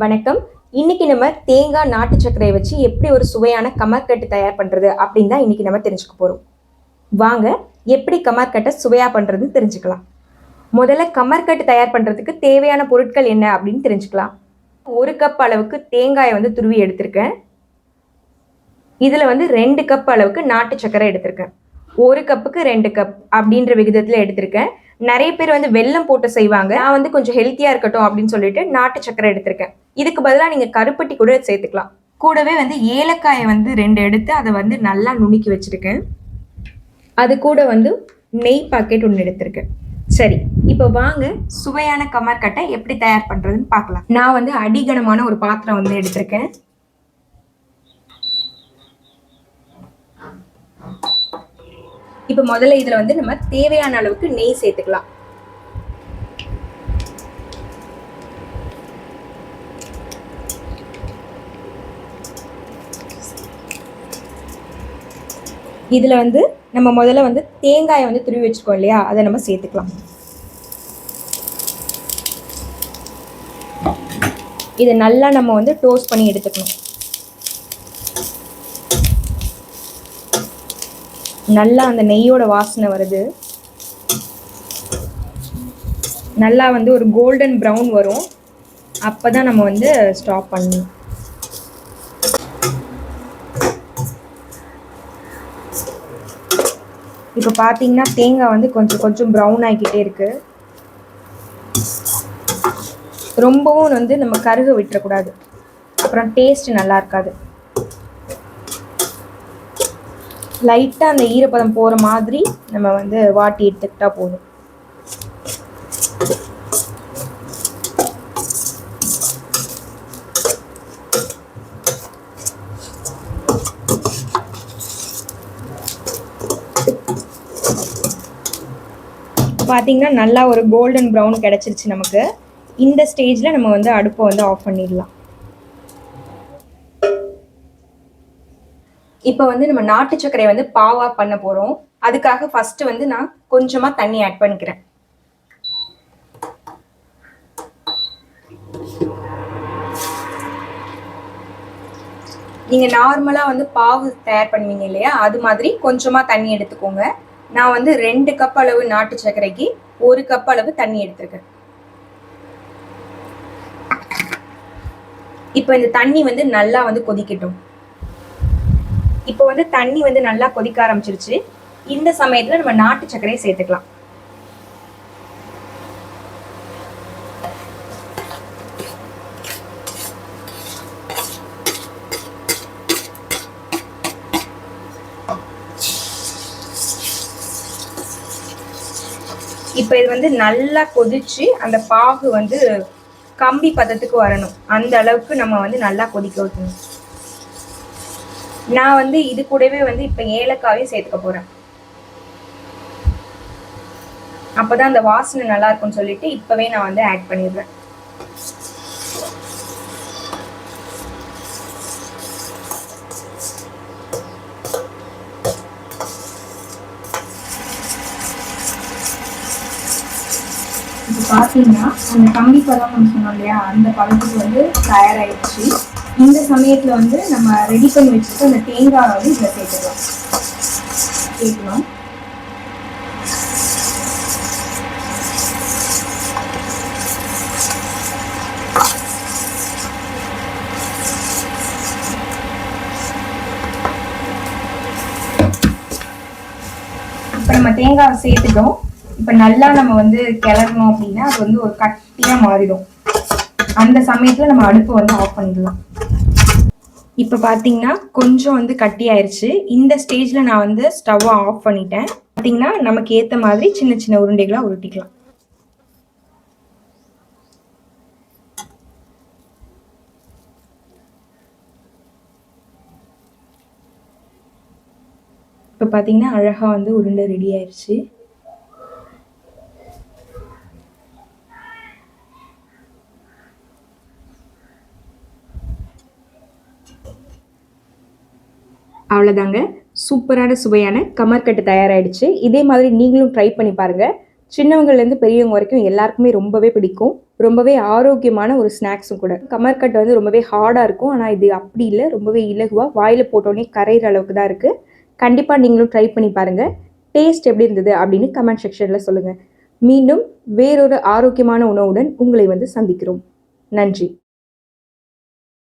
வணக்கம். இன்னைக்கு நம்ம தேங்காய் நாட்டு சர்க்கரையை வச்சு எப்படி ஒரு சுவையான கமர்கட்டு தயார் பண்ணுறது அப்படின்னு தான் இன்னைக்கு நம்ம தெரிஞ்சுக்க போகிறோம் வாங்க எப்படி கமர்கட்டை சுவையாக பண்ணுறதுன்னு தெரிஞ்சுக்கலாம். முதல்ல கமர்கட்டு தயார் பண்ணுறதுக்கு தேவையான பொருட்கள் என்ன அப்படின்னு தெரிஞ்சுக்கலாம். ஒரு கப் அளவுக்கு தேங்காயை வந்து துருவி எடுத்திருக்கேன். இதில் வந்து ரெண்டு கப் அளவுக்கு நாட்டு சர்க்கரை எடுத்திருக்கேன். ஒரு கப்புக்கு ரெண்டு கப் அப்படின்ற விகிதத்தில் எடுத்திருக்கேன். நிறைய பேர் வந்து வெல்லம் போட்டு செய்வாங்க. நான் வந்து கொஞ்சம் ஹெல்த்தியாக இருக்கட்டும் அப்படின்னு சொல்லிட்டு நாட்டு சக்கரை எடுத்திருக்கேன். இதுக்கு பதிலாக நீங்கள் கருப்பட்டி கூட சேர்த்துக்கலாம். கூடவே வந்து ஏலக்காயை வந்து ரெண்டு எடுத்து அதை வந்து நல்லா நுணுக்கி வச்சுருக்கேன். அது கூட வந்து நெய் பாக்கெட் ஒன்று எடுத்திருக்கேன். சரி இப்போ வாங்க சுவையான கமர்கட்டை எப்படி தயார் பண்ணுறதுன்னு பார்க்கலாம். நான் வந்து அடிகனமான ஒரு பாத்திரம் வந்து எடுத்திருக்கேன். இப்போ முதல்ல இதில் வந்து நம்ம தேவையான அளவுக்கு நெய் சேர்த்துக்கலாம். இதில் வந்து நம்ம முதல்ல வந்து தேங்காயை வந்து துருவி வச்சுருக்கோம் இல்லையா? அதை நம்ம சேர்த்துக்கலாம். இதை நல்லா நம்ம வந்து டோஸ்ட் பண்ணி எடுத்துக்கணும். நல்லா அந்த நெய்யோட வாசனை வருது. நல்லா வந்து ஒரு கோல்டன் ப்ரௌன் வரும். அப்போ தான் நம்ம வந்து ஸ்டாப் பண்ணணும். இப்போ பார்த்தீங்கன்னா தேங்காய் வந்து கொஞ்சம் கொஞ்சம் ப்ரௌன் ஆகிக்கிட்டே இருக்குது ரொம்பவும் வந்து நம்ம கருக விட்டுறக்கூடாது. அப்புறம் டேஸ்ட் நல்லா இருக்காது. லைட்டாக அந்த ஈரப்பதம் போகிற மாதிரி நம்ம வந்து வாட்டி எடுத்துக்கிட்டால் போதும். பார்த்தீங்கன்னா நல்லா ஒரு கோல்டன் ப்ரௌன் கிடச்சிருச்சு நமக்கு. இந்த ஸ்டேஜில் நம்ம வந்து அடுப்பை வந்து ஆஃப் பண்ணிடலாம். இப்போ வந்து நம்ம நாட்டு சர்க்கரை வந்து பாவா பண்ண போகிறோம் அதுக்காக ஃபர்ஸ்ட் வந்து நான் கொஞ்சமாக தண்ணி ஆட் பண்ணிக்கிறேன். நீங்கள் நார்மலாக வந்து பாவு தயார் பண்ணுவீங்க இல்லையா? அது மாதிரி கொஞ்சமாக தண்ணி எடுத்துக்கோங்க. நான் வந்து ரெண்டு கப் அளவு நாட்டு சர்க்கரைக்கு ஒரு கப் அளவு தண்ணி எடுத்திருக்கேன். இப்போ இந்த தண்ணி வந்து நல்லா வந்து கொதிக்கட்டும். இப்போ வந்து தண்ணி வந்து நல்லா கொதிக்க ஆரம்பிச்சிருச்சு. இந்த சமயத்துல நம்ம நாட்டு சர்க்கரையை சேர்த்துக்கலாம். இப்போ இது வந்து நல்லா கொதிச்சு அந்த பாகு வந்து கம்பி பதத்துக்கு வரணும். அந்த அளவுக்கு நம்ம வந்து நல்லா கொதிக்க வைக்கணும். நான் வந்து இது கூடவே வந்து இப்போ ஏலக்காவையும் சேர்த்துக்க போகிறேன் அப்போ தான் அந்த வாசனை நல்லா இருக்கும்னு சொல்லிட்டு இப்போவே நான் வந்து ஆட் பண்ணிடுறேன். இப்போ பார்த்தீங்கன்னா அந்த கம்பி பதம் நம்ம சொன்னோம் இல்லையா அந்த பதத்துக்கு வந்து தயாராகிடுச்சு இந்த சமயத்தில் வந்து நம்ம ரெடி பண்ணி வச்சுட்டு அந்த தேங்காய் வந்து இதில் சேர்த்துக்கலாம். சேர்க்கலாம் இப்போ நம்ம தேங்காய் சேர்த்துட்டோம். இப்போ நல்லா நம்ம வந்து கிளறணும் அப்படின்னா அது வந்து ஒரு கட்டியாக மாறிடும். அந்த சமயத்தில் நம்ம அடுப்பை வந்து ஆஃப் பண்ணிடலாம். இப்போ பார்த்தீங்கன்னா கொஞ்சம் வந்து கட்டி ஆயிருச்சு இந்த ஸ்டேஜில் நான் வந்து ஸ்டவ்வை ஆஃப் பண்ணிட்டேன். பார்த்தீங்கன்னா நமக்கு ஏற்ற மாதிரி சின்ன சின்ன உருண்டைகளாக உருட்டிக்கலாம். இப்போ பார்த்தீங்கன்னா அழகாக வந்து உருண்டை ரெடி ஆயிடுச்சு அவ்வளோதாங்க சூப்பரான சுவையான கமர்கட்டு தயாராகிடுச்சு இதே மாதிரி நீங்களும் ட்ரை பண்ணி பாருங்கள் சின்னவங்கள்லேருந்து பெரியவங்க வரைக்கும் எல்லாருக்குமே ரொம்பவே பிடிக்கும். ரொம்பவே ஆரோக்கியமான ஒரு ஸ்நாக்ஸும் கூட. கமர்கட் வந்து ரொம்பவே ஹார்டாக இருக்கும். ஆனால் இது அப்படி இல்லை. ரொம்பவே இலகுவாக வாயில் போட்டோன்னே கரையிற அளவுக்கு தான் இருக்குது கண்டிப்பாக நீங்களும் ட்ரை பண்ணி பாருங்கள் டேஸ்ட் எப்படி இருந்தது அப்படின்னு கமெண்ட் செக்ஷனில் சொல்லுங்கள் மீண்டும் வேறொரு ஆரோக்கியமான உணவுடன் உங்களை வந்து சந்திக்கிறோம். நன்றி.